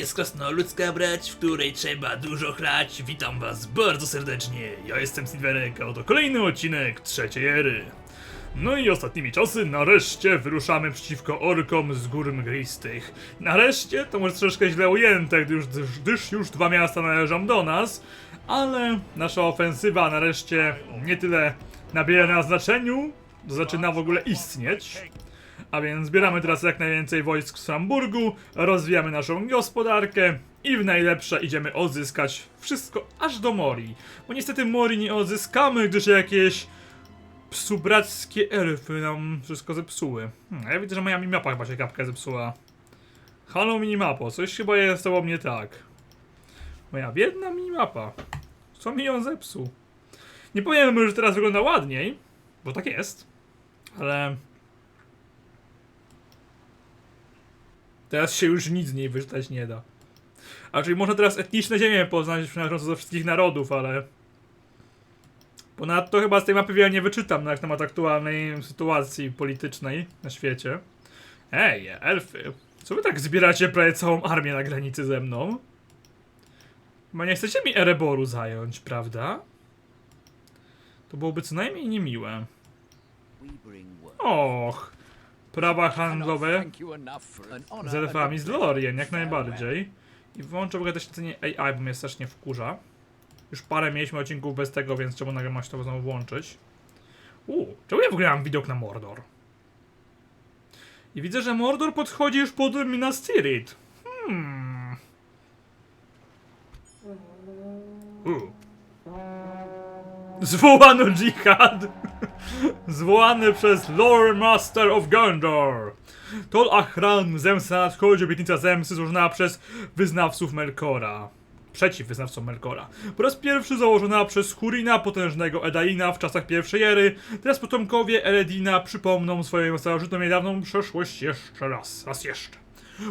Jest krasnoludzka brać, w której trzeba dużo chlać. Witam was bardzo serdecznie. Ja jestem Silverek, a oto kolejny odcinek trzeciej ery. No i ostatnimi czasy nareszcie wyruszamy przeciwko orkom z gór mglistych. Nareszcie to może troszeczkę źle ujęte, gdyż, gdyż już dwa miasta należą do nas, ale nasza ofensywa nareszcie nie tyle nabiera na znaczeniu, zaczyna w ogóle istnieć. A więc zbieramy teraz jak najwięcej wojsk w Hamburgu, rozwijamy naszą gospodarkę i w najlepsze idziemy odzyskać wszystko aż do Mori. Bo niestety Mori nie odzyskamy, gdyż jakieś psubrackie elfy nam wszystko zepsuły. Hmm, a ja widzę, że moja minimapa chyba się kapkę zepsuła. Halo minimapo, coś chyba jest z tobą nie tak. Moja biedna minimapa. Co mi ją zepsuł? Nie powiem, że teraz wygląda ładniej, bo tak jest. Ale Teraz się już nic z niej wyczytać nie da. A czyli można teraz etniczne ziemie poznać przynajmniej ze wszystkich narodów, ale... Ponadto chyba z tej mapy wiele nie wyczytam na temat aktualnej sytuacji politycznej na świecie. Ej, elfy, co wy tak zbieracie prawie całą armię na granicy ze mną? Chyba nie chcecie mi Ereboru zająć, prawda? To byłoby co najmniej niemiłe. Och, prawa handlowe z elfami z Lorien, jak najbardziej. I włączę w ogóle też cenie AI, bo mnie strasznie wkurza. Już parę mieliśmy odcinków bez tego, więc czemu nagle to znowu włączyć? Uuu, czemu ja w ogóle mam widok na Mordor? I widzę, że Mordor podchodzi już pod Minas Tirith. Hmm. Uuu. Zwołano dżihad! Zwołany przez Lord Master of Gondor! Tol Achran, zemsta nadchodzi, obietnica zemsty złożona przez wyznawców Melkora. Przeciw wyznawcom Melkora. Po raz pierwszy założona przez Hurina, potężnego Edaina w czasach pierwszej ery. Teraz potomkowie Eredina przypomną swoją starożytną niedawną przeszłość jeszcze raz. Raz jeszcze.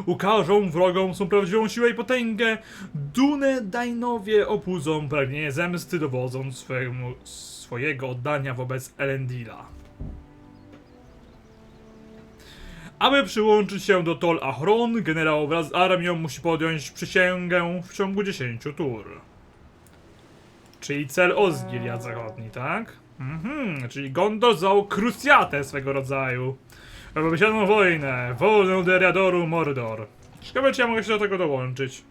Ukażą wrogom swą prawdziwą siłę i potęgę. Dune Dainowie opudzą pragnienie zemsty, dowodząc swojemu, swojego oddania wobec Elendila. Aby przyłączyć się do Tol Ahron, generał wraz z armią musi podjąć przysięgę w ciągu 10 tur. Czyli cel Osgiliad Zachodni, tak? Mhm, czyli Gondor zał krucjatę swego rodzaju. Obiecaną wojnę, wolną Deriadoru Mordor. Ciekawe, czy ja mogę się do tego dołączyć.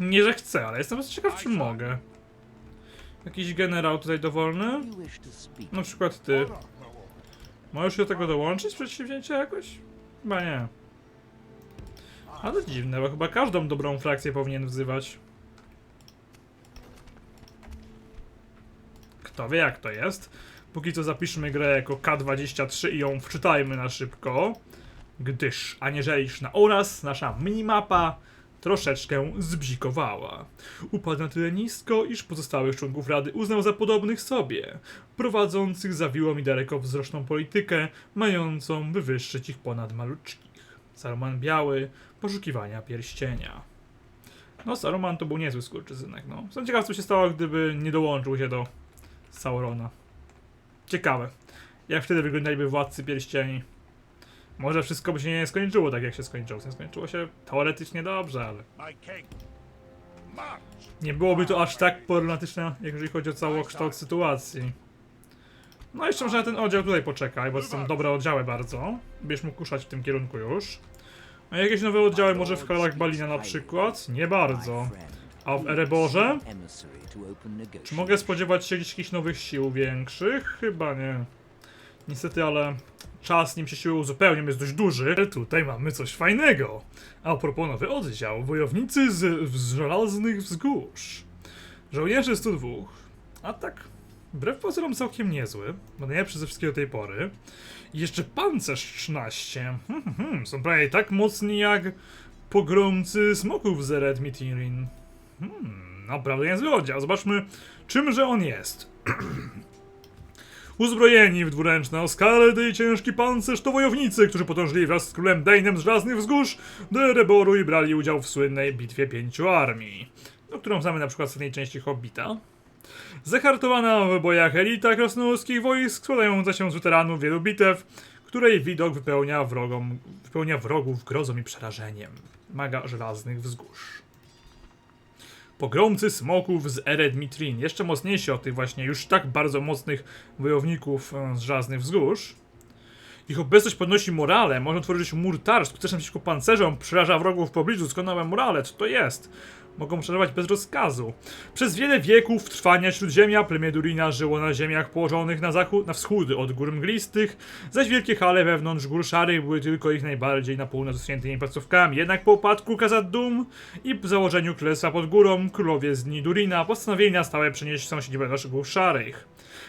Nie, że chcę, ale jestem bardzo ciekaw, czy mogę. Jakiś generał tutaj dowolny? Na przykład ty. Możesz się do tego dołączyć, przedsięwzięcie jakoś? Chyba nie. Ale dziwne, bo chyba każdą dobrą frakcję powinien wzywać. Kto wie jak to jest. Póki co zapiszmy grę jako K23 i ją wczytajmy na szybko. Gdyż, aniżeli na oraz, nasza minimapa troszeczkę zbzikowała. Upadł na tyle nisko, iż pozostałych członków Rady uznał za podobnych sobie, prowadzących zawiłą i daleko wzroczną politykę, mającą wywyższyć ich ponad maluczkich. Saruman Biały, poszukiwania pierścienia. No, Saruman to był niezły skurczyzynek, no. Jestem ciekaw, co się stało, gdyby nie dołączył się do Saurona. Ciekawe. Jak wtedy wyglądaliby władcy pierścieni? Może wszystko by się nie skończyło tak, jak się skończyło. Skończyło się teoretycznie dobrze, ale nie byłoby to aż tak problematyczne, jeżeli chodzi o całokształt sytuacji. No jeszcze może na ten oddział tutaj poczekaj, bo to są dobre oddziały bardzo. Będziesz mógł kuszać w tym kierunku już. A jakieś nowe oddziały może w Halach Balina na przykład? Nie bardzo. A w Ereborze? Czy mogę spodziewać się jakichś nowych sił większych? Chyba nie. Niestety, ale czas nim się siły uzupełnią jest dość duży. Ale tutaj mamy coś fajnego. A propos nowy oddział, wojownicy z, z żelaznych wzgórz. Żołnierzy 102. A tak, wbrew pozorom całkiem niezły, bo najlepszy ze wszystkiego tej pory. I jeszcze pancerz 13. Hmm, hmm, hmm, są prawie tak mocni jak pogromcy smoków z Red Mitirin. Hmm, naprawdę niezły oddział. Zobaczmy, czymże on jest. Uzbrojeni w dwuręczne oskardy i ciężki pancerz to wojownicy, którzy podążyli wraz z królem Dane'em z Żelaznych Wzgórz do Ereboru i brali udział w słynnej bitwie pięciu armii, no, którą znamy na przykład z ostatniej części Hobbita. Zahartowana w bojach elita krasnoludzkich wojsk, składająca się z weteranów wielu bitew, której widok wypełnia, wrogom, wypełnia wrogów grozą i przerażeniem. Maga żelaznych wzgórz. Pogromcy smoków z Ered Mitrin, jeszcze mocniejsi od tych właśnie już tak bardzo mocnych wojowników e, z żelaznych wzgórz. Ich obecność podnosi morale, może tworzyć mur tarcz, skuteczny przeciwko pancerzom, przeraża wrogów w pobliżu, doskonałe morale, co to jest? Mogą przeżywać bez rozkazu. Przez wiele wieków trwania Śródziemia plemię Durina żyło na ziemiach położonych na zachód, na wschód od gór mglistych, zaś wielkie hale wewnątrz gór szarych były tylko ich najbardziej na północ zwiniętymi placówkami. Jednak po upadku Kazad-Dum i po założeniu Królestwa pod górą, królowie z dni Durina postanowili na stałe przenieść sąsiedzibę do gór szarych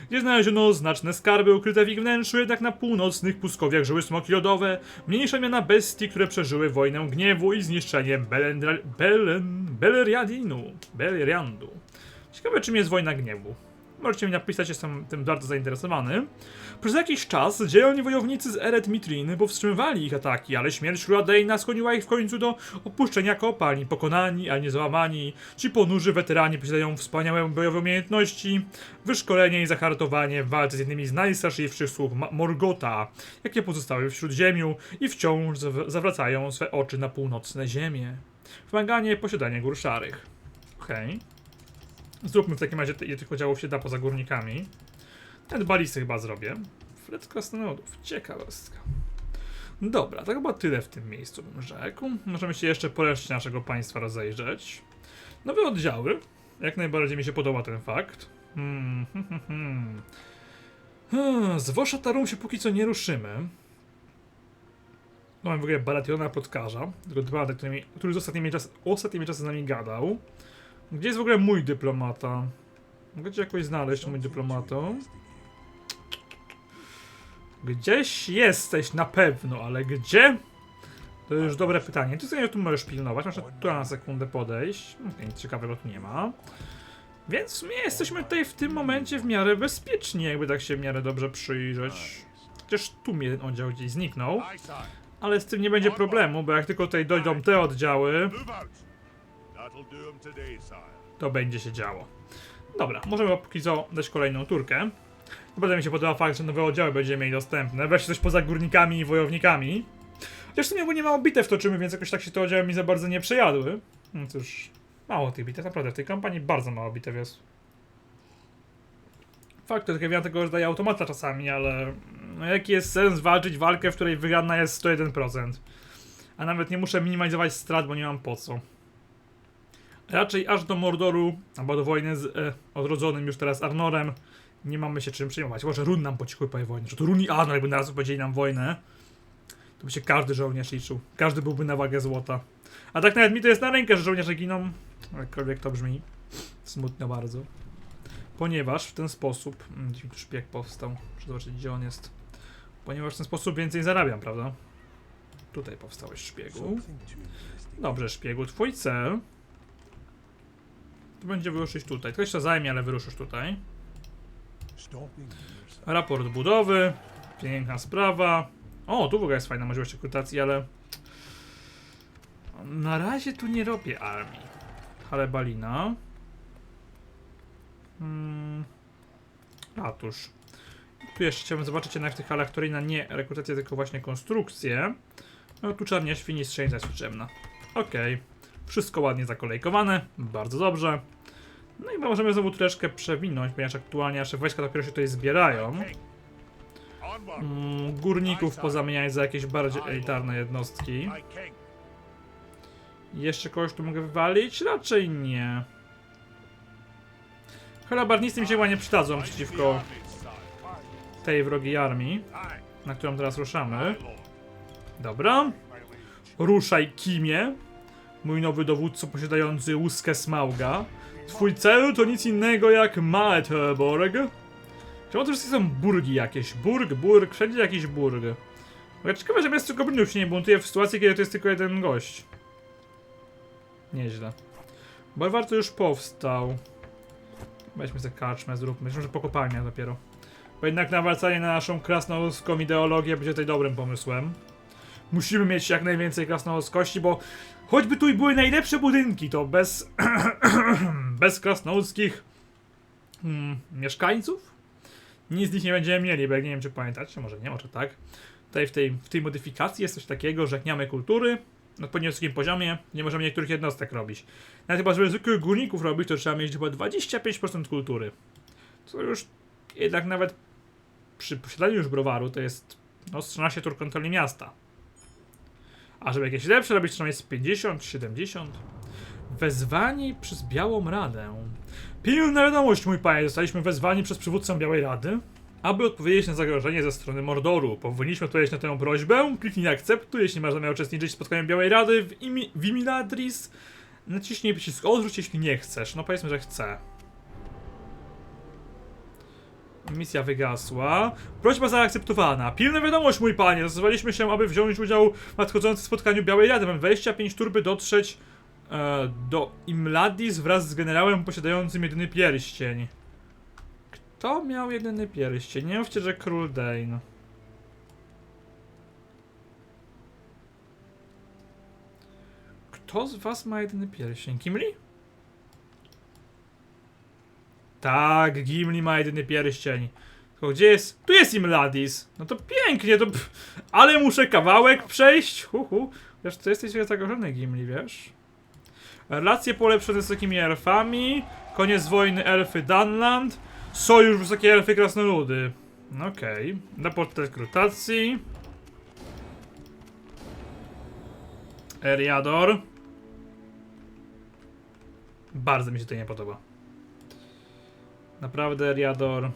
gdzie znaleziono znaczne skarby ukryte w ich wnętrzu, jednak na północnych pustkowiach żyły smoki lodowe, mniejsze miana bestii, które przeżyły wojnę gniewu i zniszczenie Belendra... Belen... Beleriadinu. Beleriandu. Ciekawe, czym jest wojna gniewu. Możecie mi napisać, jestem tym bardzo zainteresowany. Przez jakiś czas dzielni wojownicy z Eret Mitrin powstrzymywali ich ataki, ale śmierć króla Dejna skłoniła ich w końcu do opuszczenia kopalni. Pokonani, ale nie załamani, ci ponurzy weterani posiadają wspaniałe bojowe umiejętności, wyszkolenie i zahartowanie w walce z jednymi z najstraszliwszych Ma- Morgota, jakie pozostały w Śródziemiu i wciąż zaw- zawracają swe oczy na północne ziemie. Wymaganie posiadania gór szarych. Okej. Zróbmy w takim razie, ile tych się da poza górnikami. Ten balisty chyba zrobię. Flet krasnoludów. Ciekawostka. Dobra, to chyba tyle w tym miejscu bym rzekł. Możemy się jeszcze po reszcie naszego państwa rozejrzeć. Nowe oddziały. Jak najbardziej mi się podoba ten fakt. Hmm, hmm, hmm, Z Woszatarum się póki co nie ruszymy. Mamy w ogóle Barationa Plotkarza, tego dyplomata, który, który z ostatnimi, czas, ostatnimi z nami gadał. Gdzie jest w ogóle mój dyplomata? Mogę cię jakoś znaleźć, mój dyplomato? Gdzieś jesteś na pewno, ale gdzie? To już dobre pytanie. Ty sobie tu możesz pilnować, muszę tu na sekundę podejść. Okej, nic ciekawego tu nie ma. Więc sumie jesteśmy tutaj w tym momencie w miarę bezpieczni, jakby tak się w miarę dobrze przyjrzeć. Chociaż tu mi jeden oddział gdzieś zniknął. Ale z tym nie będzie problemu, bo jak tylko tutaj dojdą te oddziały, to będzie się działo. Dobra, możemy póki co dać kolejną turkę. Bardzo mi się podoba fakt, że nowe oddziały będziemy mieli dostępne. Wreszcie coś poza górnikami i wojownikami. Chociaż w sumie ogólnie mało bitew toczymy, więc jakoś tak się te oddziały mi za bardzo nie przejadły. No cóż, mało tych bitew, naprawdę. W tej kampanii bardzo mało bitew jest. Fakt, to trochę tego, że daje automata czasami, ale no jaki jest sens walczyć walkę, w której wygrana jest 101%? A nawet nie muszę minimalizować strat, bo nie mam po co. Raczej aż do Mordoru, albo do wojny z e, odrodzonym już teraz Arnorem, nie mamy się czym przejmować. Może Run nam po cichu powie wojnę, że to Run i Arnor jakby naraz powiedzieli nam wojnę, to by się każdy żołnierz liczył. Każdy byłby na wagę złota. A tak nawet mi to jest na rękę, że żołnierze giną, jakkolwiek to brzmi. Smutno bardzo. Ponieważ w ten sposób... mm, Gdzie mi tu szpieg powstał? Muszę zobaczyć, gdzie on jest. Ponieważ w ten sposób więcej zarabiam, prawda? Tutaj powstałeś szpiegu. Dobrze, szpiegu, twój cel to będzie wyruszyć tutaj. To jeszcze zajmie, ale wyruszysz tutaj. Raport budowy. Piękna sprawa. O, tu w ogóle jest fajna możliwość rekrutacji, ale... Na razie tu nie robię armii. Halebalina. Hmm. Ratusz. Tu jeszcze chciałbym zobaczyć jednak w tych halach Torina nie rekrutację, tylko właśnie konstrukcję. No tu czarnia świni strzelnica jest potrzebna. Okej. Wszystko ładnie zakolejkowane. Bardzo dobrze. No i możemy znowu troszeczkę przewinąć, ponieważ aktualnie nasze wojska dopiero się tutaj zbierają. Mm, górników pozamieniać za jakieś bardziej elitarne jednostki. Jeszcze kogoś tu mogę wywalić? Raczej nie. Halabarnisty mi się chyba nie przydadzą przeciwko tej wrogiej armii, na którą teraz ruszamy. Dobra. Ruszaj, Kimie. Mój nowy dowódco posiadający łuskę Smauga. Twój cel to nic innego jak Maeterborg. Czemu to wszystkie są burgi jakieś? Burg, burg, wszędzie jakiś burg. Ale ciekawe, że miasto Goblinów się nie buntuje w sytuacji, kiedy to jest tylko jeden gość. Nieźle. Bolwar to już powstał. Weźmy sobie karczmę, zróbmy. Myślę, że po kopalniach dopiero. Bo jednak nawracanie na naszą krasnoludzką ideologię będzie tutaj dobrym pomysłem. Musimy mieć jak najwięcej krasnoludzkości, bo choćby tu i były najlepsze budynki, to bez, bez krasnoludzkich mm, mieszkańców nic z nich nie będziemy mieli, bo nie wiem czy pamiętacie, może nie, może tak. tutaj w tej, w tej modyfikacji jest coś takiego, że mamy kultury, na odpowiednio wysokim poziomie, nie możemy niektórych jednostek robić. Nawet chyba, żeby zwykłych górników robić, to trzeba mieć chyba 25% kultury. Co już jednak nawet przy posiadaniu już browaru to jest no, z 13 tur kontroli miasta. A żeby jakieś lepsze robić, trzeba mieć z 50, 70. Wezwani przez Białą Radę. Pilna wiadomość, mój panie, zostaliśmy wezwani przez przywódcę Białej Rady, aby odpowiedzieć na zagrożenie ze strony Mordoru. Powinniśmy odpowiedzieć na tę prośbę. Kliknij akceptuj, jeśli masz zamiar uczestniczyć w spotkaniu Białej Rady w, imi- w Imiladris. Naciśnij przycisk odrzuć, jeśli nie chcesz. No powiedzmy, że chcę. Misja wygasła. Prośba zaakceptowana. Pilna wiadomość, mój panie. Zdecydowaliśmy się, aby wziąć udział w nadchodzącym spotkaniu Białej Rady. Mam 25 turby dotrzeć e, do Imladis wraz z generałem posiadającym jedyny pierścień. Kto miał jedyny pierścień? Nie mówcie, że król Dane. Kto z was ma jedyny pierścień? Gimli? Tak, Gimli ma jedyny pierścień. Tylko gdzie jest? Tu jest Imladis. No to pięknie, to... Pff, ale muszę kawałek przejść. Hu, hu. Wiesz, ty jesteś zagrożony, Gimli, wiesz? Relacje polepszone z takimi elfami. Koniec wojny elfy Dunland. Sojusz wysokiej elfy krasnoludy. Okej. Raport rekrutacji. Eriador. Bardzo mi się to nie podoba. Naprawdę, Eriador.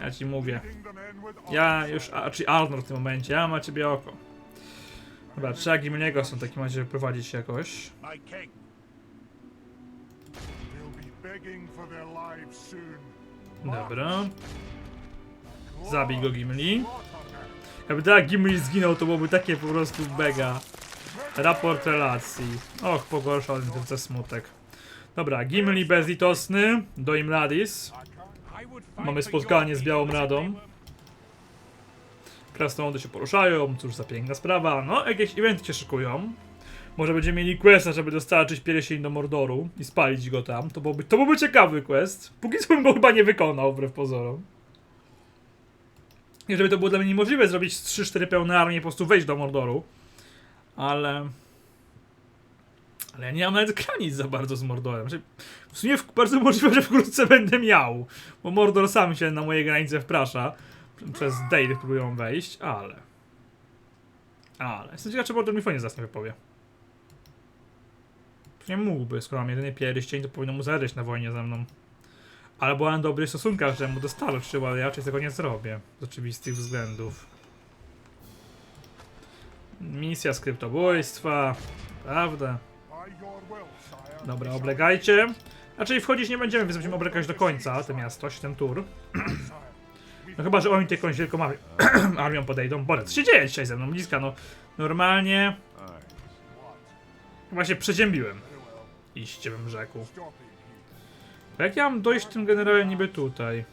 Ja ci mówię. Ja już, a, czy Arnor w tym momencie, ja ma ciebie oko. Dobra, trzeba Gimliego w takim razie prowadzić jakoś. Dobra. Zabij go Gimli. Jakby tak Gimli zginął, to byłoby takie po prostu mega. Raport relacji. Och, pogorszał ten ten smutek. Dobra, Gimli bezlitosny do Imladis. Mamy spotkanie z Białą Radą. Krasnoludy się poruszają, cóż za piękna sprawa. No, jakieś eventy się szykują. Może będziemy mieli questa, żeby dostarczyć pierścień do Mordoru i spalić go tam. To byłby, to byłby ciekawy quest. Póki co bym go chyba nie wykonał, wbrew pozorom. I żeby to było dla mnie niemożliwe zrobić z 3-4 pełne armie i po prostu wejść do Mordoru. Ale... Ale ja nie mam nawet granic za bardzo z Mordorem. Znaczy, w sumie w- bardzo możliwe, że wkrótce będę miał. Bo Mordor sam się na moje granice wprasza. Przez Dale próbują wejść, ale... Ale... Jestem ciekaw, czy Mordor mi fajnie zaraz nie wypowie. Nie mógłby, skoro mam jedyny pierścień, to powinno mu zależeć na wojnie ze mną. Ale byłem na dobrych stosunkach, że mu dostarczył, ale ja raczej tego nie zrobię. Z oczywistych względów. Misja skryptobójstwa. Prawda. Dobra, oblegajcie. Raczej wchodzić nie będziemy, więc będziemy oblegać do końca to miasto, 7 tur. No chyba, że oni tutaj jakąś wielką armią, podejdą. Boże, co się dzieje dzisiaj ze mną, bliska, no. Normalnie... Chyba się przeziębiłem. Iście bym rzekł. Jak ja mam dojść tym generałem niby tutaj?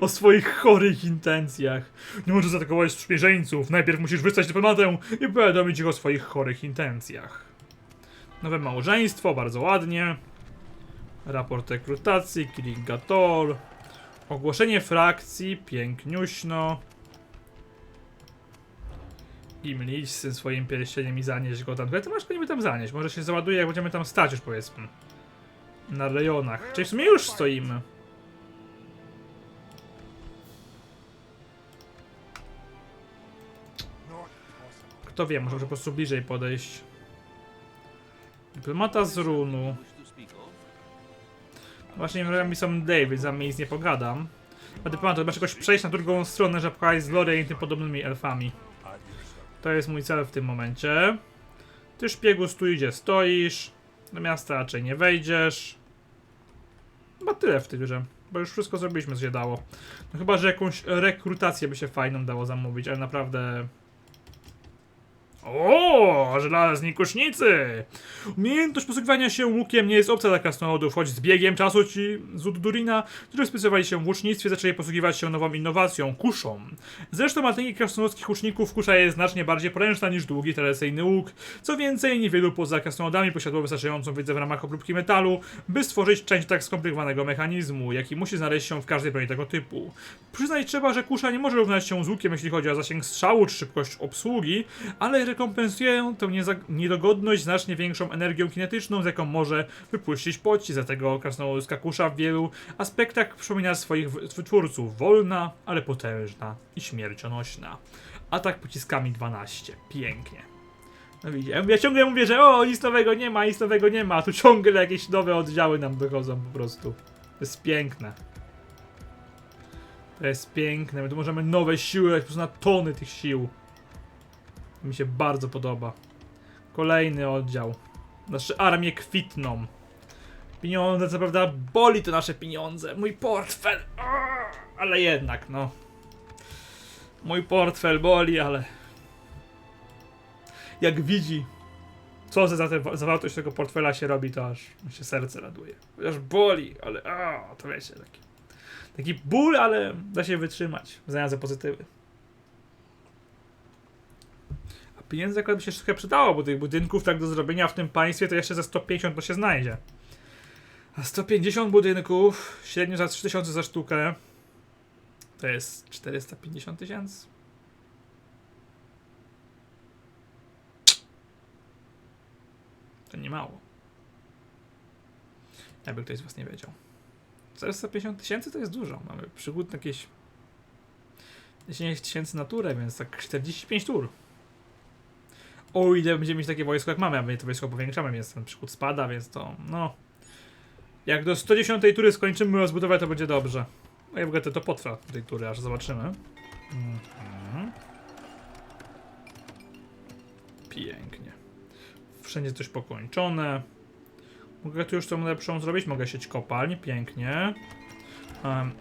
O swoich chorych intencjach. Nie możesz zaatakować sprzymierzeńców. Najpierw musisz wysłać dyplomatę i powiadomić ich o swoich chorych intencjach. Nowe małżeństwo, bardzo ładnie. Raport rekrutacji, Kiligator. Ogłoszenie frakcji, piękniuśno. Gimli z tym swoim pierścieniem i zanieść go tam. Ty masz niby tam zanieść. Może się załaduje, jak będziemy tam stać już powiedzmy. Na rejonach. Czyli w sumie już stoimy. Kto wie, może po prostu bliżej podejść. Dyplomata z runu. Właśnie mi są David, za mnie nic nie pogadam. A dyplomata, masz jakoś przejść na drugą stronę, żeby pokazać z Lore i tym podobnymi elfami. To jest mój cel w tym momencie. Ty szpiegu stój gdzie stoisz. Do miasta raczej nie wejdziesz. Chyba tyle w tej grze. Bo już wszystko zrobiliśmy, co się dało. No chyba, że jakąś rekrutację by się fajną dało zamówić, ale naprawdę O, żelazni kusznicy! Umiejętność posługiwania się łukiem nie jest obca dla krasnoludów, choć z biegiem czasu ci z Uddurina, którzy specjalizowali się w łucznictwie, zaczęli posługiwać się nową innowacją kuszą. Zresztą ataki krasnoludzkich łuczników kusza jest znacznie bardziej poręczna niż długi tradycyjny łuk. Co więcej, niewielu poza krasnoludami posiadło wystarczającą wiedzę w ramach obróbki metalu, by stworzyć część tak skomplikowanego mechanizmu, jaki musi znaleźć się w każdej broni tego typu. Przyznać trzeba, że kusza nie może równać się z łukiem, jeśli chodzi o zasięg strzału czy szybkość obsługi, ale rekompensuje tę niedogodność znacznie większą energią kinetyczną, z jaką może wypuścić pocisk. Dlatego krasnoludzka kusza w wielu aspektach przypomina swoich wytwórców. Wolna, ale potężna i śmiercionośna. Atak pociskami 12. Pięknie. No widzicie, ja- ciągle mówię, że o, nic nowego nie ma, nic nowego nie ma, tu ciągle jakieś nowe oddziały nam dochodzą po prostu. To jest piękne. To jest piękne, my tu możemy nowe siły, po prostu na tony tych sił. Mi się bardzo podoba. Kolejny oddział. Nasze armie kwitną. Pieniądze, co prawda, boli to nasze pieniądze. Mój portfel. Ale jednak, no. Mój portfel boli, ale. Jak widzi, co za, te, za wartość tego portfela się robi, to aż mi się serce raduje. Chociaż boli, ale. To wiecie, taki. Taki ból, ale da się wytrzymać. W zamian za pozytywy. A pieniędzy akurat by się trochę przydało, bo tych budynków tak do zrobienia w tym państwie to jeszcze za 150 to się znajdzie. A 150 budynków, średnio za 3000 za sztukę, to jest 450 tysięcy. To nie mało. Jakby ktoś z was nie wiedział. 450 tysięcy to jest dużo. Mamy przygód na jakieś 10 tysięcy na turę, więc tak 45 tur. O ile będziemy mieć takie wojsko jak mamy, a my to wojsko powiększamy, więc ten przygód spada, więc to no... Jak do 110 tury skończymy rozbudowę, to będzie dobrze. No i w ogóle to, to potrwa tej tury, aż zobaczymy. Mhm. Pięknie. Wszędzie coś pokończone. Mogę tu już tą lepszą zrobić, mogę sieć kopalń, pięknie. Um,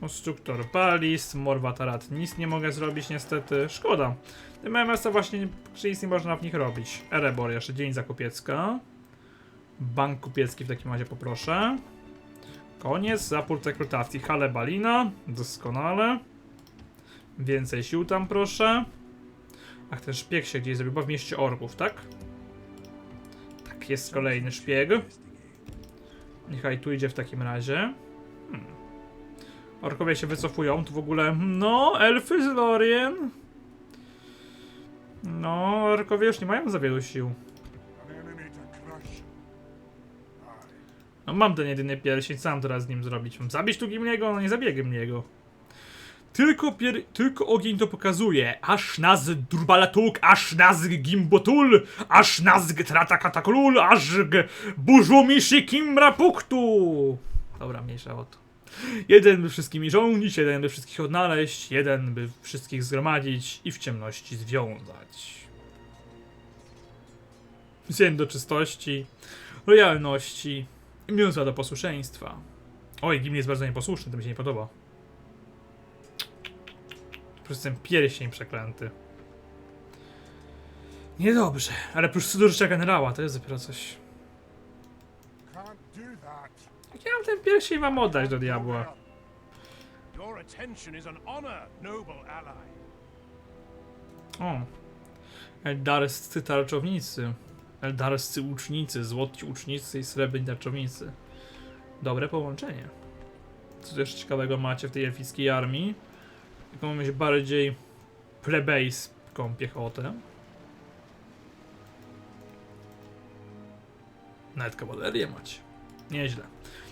konstruktor balist, Morwa Tarat, nic nie mogę zrobić niestety, szkoda. Te MMS to właśnie, nic nie można w nich robić. Erebor jeszcze, dzień zakupiecka. Bank kupiecki w takim razie poproszę. Koniec, zapór rekrutacji, Hale Balina, doskonale. Więcej sił tam proszę. Ach, ten szpieg się gdzieś zrobił, bo w mieście orków, tak? Tak, jest kolejny szpieg. Niechaj tu idzie w takim razie. Hmm. Orkowie się wycofują, tu w ogóle... No, elfy z Lorien. No, orkowie już nie mają za wielu sił. No mam ten jedyny pierścień, mam teraz z nim zrobić? Mam zabić tu Gimliego? No nie zabiję Gimliego. Tylko, pier... Tylko ogień to pokazuje. Aż naz Durbalatuk, aż naz Gimbotul, aż naz Trata Kataklul, aż g... Burzumishi Kimra Puktu. Dobra, mniejsza o to. Jeden by wszystkimi rządzić, jeden by wszystkich odnaleźć, jeden by wszystkich zgromadzić i w ciemności związać. Zień do czystości, lojalności i mięsa do posłuszeństwa. Oj, Gimli jest bardzo nieposłuszny, to mi się nie podoba. Po prostu ten pierścień przeklęty. Niedobrze, ale plus do życia generała, to jest dopiero coś. Mam ten pierścień wam oddać do diabła? Your attention is an honor, noble ally. O. Eldarscy tarczownicy. Eldarscy łucznicy, złoci łucznicy i srebrni tarczownicy. Dobre połączenie. Co jeszcze ciekawego macie w tej elfickiej armii? Jaką mieć bardziej plebejską piechotę. Nawet kawalerię macie. Nieźle.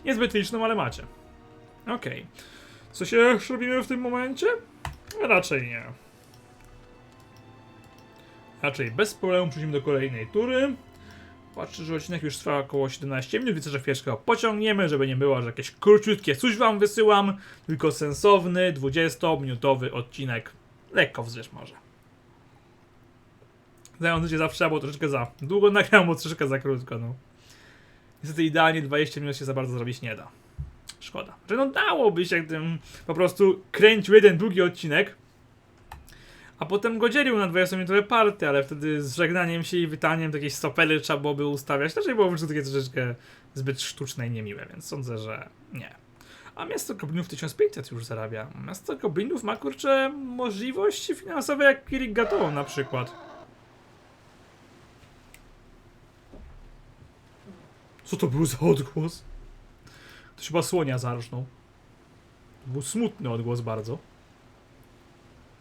Niezbyt liczną, ale macie. Okej. Co się robimy w tym momencie? Raczej nie. Raczej bez problemu przechodzimy do kolejnej tury. Patrzę, że odcinek już trwa około 17 minut, więc że chwileczkę pociągniemy, żeby nie było, że jakieś króciutkie coś wam wysyłam, tylko sensowny, 20-minutowy odcinek. Lekko wzwyż może. Zający się zawsze, bo troszeczkę za długo nagrałem, bo troszeczkę za krótko, no. Niestety idealnie 20 minut się za bardzo zrobić nie da. Szkoda. Że no dałoby się, gdybym po prostu kręcił jeden długi odcinek, A potem go dzielił na 20-minutowe party, ale wtedy z żegnaniem się i witaniem to jakieś stopery trzeba byłoby ustawiać. Też było prostu takie troszeczkę zbyt sztuczne i niemiłe, więc sądzę, że nie. A miasto Goblinów 1500 już zarabia. Miasto Goblinów ma kurczę możliwości finansowe jak Kirigatoon na przykład. Co to był za odgłos? To chyba słonia zarżnął. To był smutny odgłos bardzo.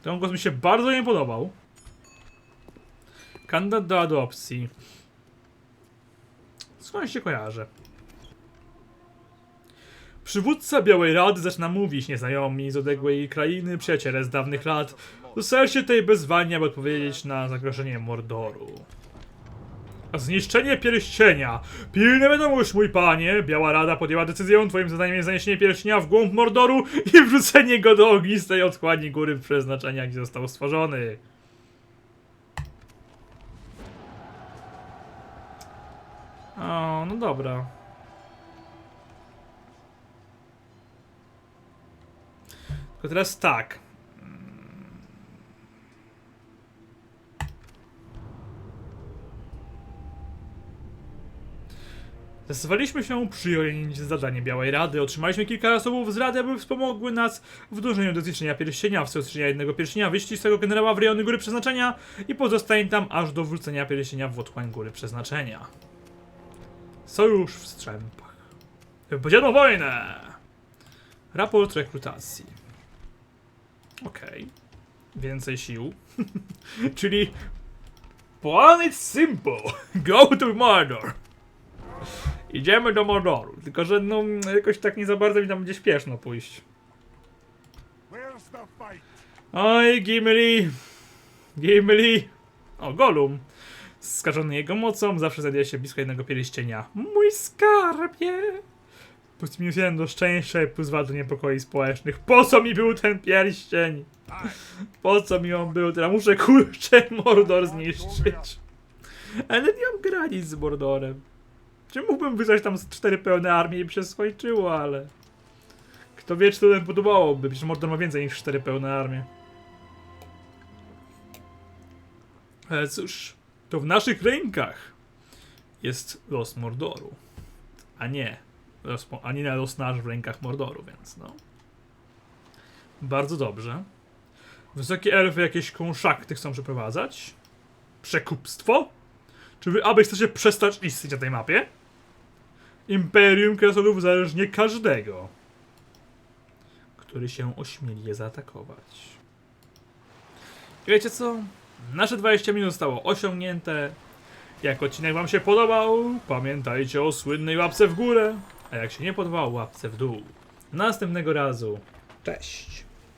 Ten odgłos mi się bardzo nie podobał. Kandydat do adopcji. Skąd się kojarzę? Przywódca Białej Rady zaczyna mówić, nieznajomi z odległej krainy, przyjaciele z dawnych lat. Zostają się tej bezwanie, aby odpowiedzieć na zagrożenie Mordoru. Zniszczenie pierścienia. Pilna wiadomość, mój panie. Biała Rada podjęła decyzję. Twoim zadaniem jest zaniesienie pierścienia w głąb Mordoru i wrzucenie go do ognistej otchłani góry przeznaczenia, gdzie został stworzony. O, no dobra. Tylko teraz tak. Zdecydowaliśmy się przyjąć zadanie Białej Rady. Otrzymaliśmy kilka zasobów z Rady, aby wspomogły nas w dążeniu do zniszczenia pierścienia. W celu zniszczenia jednego pierścienia wyścig generała w rejony Góry Przeznaczenia i pozostań tam aż do wrócenia pierścienia w otchłań Góry Przeznaczenia. Sojusz w strzępach. Wypowiedziano wojnę! Raport rekrutacji. Okej. Więcej sił. Czyli... Plan simple. Go to Mordor. Idziemy do Mordoru. Tylko, że no jakoś tak nie za bardzo mi tam będzie śpieszno pójść. Oj, Gimli! Gimli! O, Golum! Skażony jego mocą, zawsze znajduje się blisko jednego pierścienia. Mój skarbie! Plus minus jeden do szczęścia i plus dwa do niepokoi społecznych. Po co mi był ten pierścień? Po co mi on był? Teraz muszę kurczę Mordor zniszczyć. Ale nie mam granic z Mordorem. Czy mógłbym wysłać tam z cztery pełne armie i by się skończyło, ale... Kto wie, czy to ten podobałoby. Przecież Mordor ma więcej niż cztery pełne armie. Ale cóż, to w naszych rękach jest los Mordoru. A nie, los, a nie los nasz w rękach Mordoru, więc no. Bardzo dobrze. Wysokie elfy jakieś konszakty chcą przeprowadzać. Przekupstwo? Czy wy aby chcecie przestać istnieć na tej mapie? Imperium Kresolów zależnie każdego, który się ośmieli je zaatakować. I wiecie co? Nasze 20 minut zostało osiągnięte. Jak odcinek Wam się podobał, pamiętajcie o słynnej łapce w górę, a jak się nie podobał, łapce w dół. Następnego razu. Cześć!